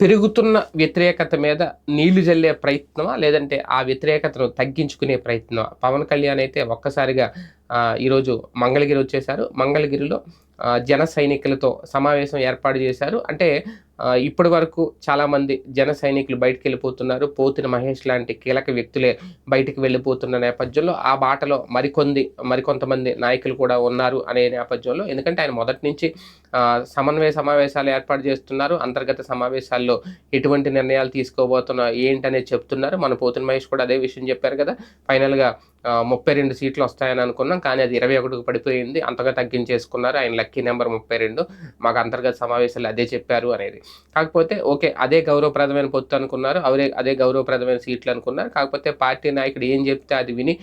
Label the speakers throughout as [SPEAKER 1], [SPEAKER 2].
[SPEAKER 1] పెరుగుతున్న వ్యతిరేకత మీద నీళ్ళు జల్లే ప్రయత్నమా? లేదంటే ఆ వ్యతిరేకతను తగ్గించుకునే ప్రయత్నమా? పవన్ కళ్యాణ్ అయితే ఒక్కసారిగా ఈరోజు మంగళగిరి వచ్చేశారు. మంగళగిరిలో జన సైనికులతో సమావేశం ఏర్పాటు చేశారు. అంటే ఇప్పటి వరకు చాలామంది జన సైనికులు బయటకు వెళ్ళిపోతున్నారు పోతిన మహేష్ లాంటి కీలక వ్యక్తులే బయటికి వెళ్ళిపోతున్న నేపథ్యంలో ఆ బాటలో మరికొంది మరికొంతమంది నాయకులు కూడా ఉన్నారు అనే నేపథ్యంలో. ఎందుకంటే ఆయన మొదటి నుంచి సమన్వయ సమావేశాలు ఏర్పాటు చేస్తున్నారు. అంతర్గత సమావేశాల్లో ఎటువంటి నిర్ణయాలు తీసుకోబోతున్నా ఏంటనేది చెప్తున్నారు. మన పోతున్ మహేష్ కూడా అదే విషయం చెప్పారు కదా. ఫైనల్గా ముప్పై రెండు సీట్లు వస్తాయని అనుకున్నాం. కానీ అది ఇరవై ఒకటికి పడిపోయింది. అంతగా తగ్గించేసుకున్నారు. ఆయన లక్కీ నెంబర్ ముప్పై రెండు. మాకు అంతర్గత సమావేశాలు అదే చెప్పారు అనేది. కాకపోతే ఓకే అదే గౌరవప్రదమైన పొత్తు అనుకున్నారు. అవే అదే గౌరవప్రదమైన సీట్లు అనుకున్నారు. కాకపోతే పార్టీ నాయకుడు ఏం చెప్తే అది విని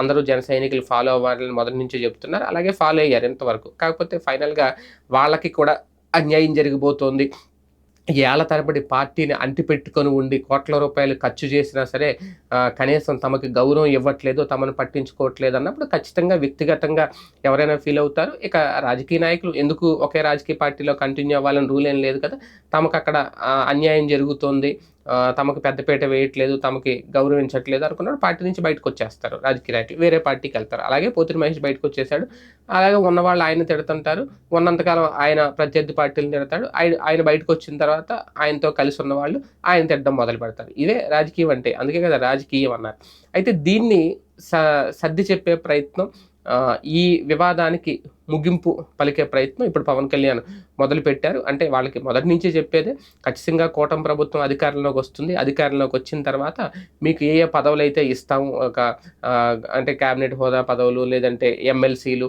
[SPEAKER 1] అందరూ జన సైనికులు ఫాలో అవ్వాలని మొదటి నుంచే చెప్తున్నారు. అలాగే ఫాలో అయ్యారు ఇంతవరకు. కాకపోతే ఫైనల్గా వాళ్ళకి కూడా అన్యాయం జరిగిపోతుంది. ఏళ్ళ తరబడి పార్టీని అంటిపెట్టుకొని ఉండి కోట్ల రూపాయలు ఖర్చు చేసినా సరే కనీసం తమకి గౌరవం ఇవ్వట్లేదు తమను పట్టించుకోవట్లేదు అన్నప్పుడు ఖచ్చితంగా వ్యక్తిగతంగా ఎవరైనా ఫీల్ అవుతారు. ఇక రాజకీయ నాయకులు ఎందుకు ఒకే రాజకీయ పార్టీలో కంటిన్యూ అవ్వాలని రూల్ ఏం లేదు కదా. తమకు అక్కడ అన్యాయం జరుగుతోంది. తమకు పెద్దపీట వేయట్లేదు తమకి గౌరవించట్లేదు అనుకున్నాడు. పార్టీ నుంచి బయటకు వచ్చేస్తారు రాజకీయ నాయకులు వేరే పార్టీకి వెళ్తారు. అలాగే పోతిరి మహేష్ బయటకు వచ్చేసాడు అలాగే ఉన్నవాళ్ళు ఆయన తిడుతుంటారు. ఉన్నంతకాలం ఆయన ప్రత్యర్థి పార్టీలు తిడతాడు. ఆయన ఆయన బయటకు వచ్చిన తర్వాత ఆయనతో కలిసి ఉన్నవాళ్ళు ఆయన తిట్టడం మొదలు పెడతారు. ఇదే రాజకీయం అంటే. అందుకే కదా రాజకీయం అన్నారు. అయితే దీన్ని స సర్ది చెప్పే ప్రయత్నం ఈ వివాదానికి ముగింపు పలికే ప్రయత్నం ఇప్పుడు పవన్ కళ్యాణ్ మొదలు పెట్టారు. అంటే వాళ్ళకి మొదటి నుంచే చెప్పేదే ఖచ్చితంగా కూటమి ప్రభుత్వం అధికారంలోకి వస్తుంది. అధికారంలోకి వచ్చిన తర్వాత మీకు ఏ ఏ పదవులు అయితే ఇస్తాము ఒక అంటే క్యాబినెట్ హోదా పదవులు లేదంటే ఎమ్మెల్సీలు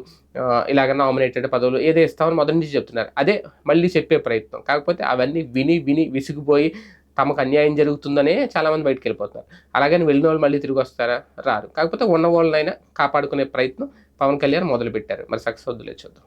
[SPEAKER 1] ఇలాగ నామినేటెడ్ పదవులు ఏదో ఇస్తామని మొదటి నుంచి చెప్తున్నారు. అదే మళ్ళీ చెప్పే ప్రయత్నం. కాకపోతే అవన్నీ విని విని విసిగిపోయి తమకు అన్యాయం జరుగుతుందనే చాలామంది బయటకు వెళ్ళిపోతున్నారు. అలాగని వెళ్ళిన వాళ్ళు మళ్ళీ తిరిగి వస్తారా? రారు. కాకపోతే ఉన్న వాళ్ళనైనా కాపాడుకునే ప్రయత్నం పవన్ కళ్యాణ్ మొదలు పెట్టారు మరి సక్సెస్ వద్దులే చూద్దాం.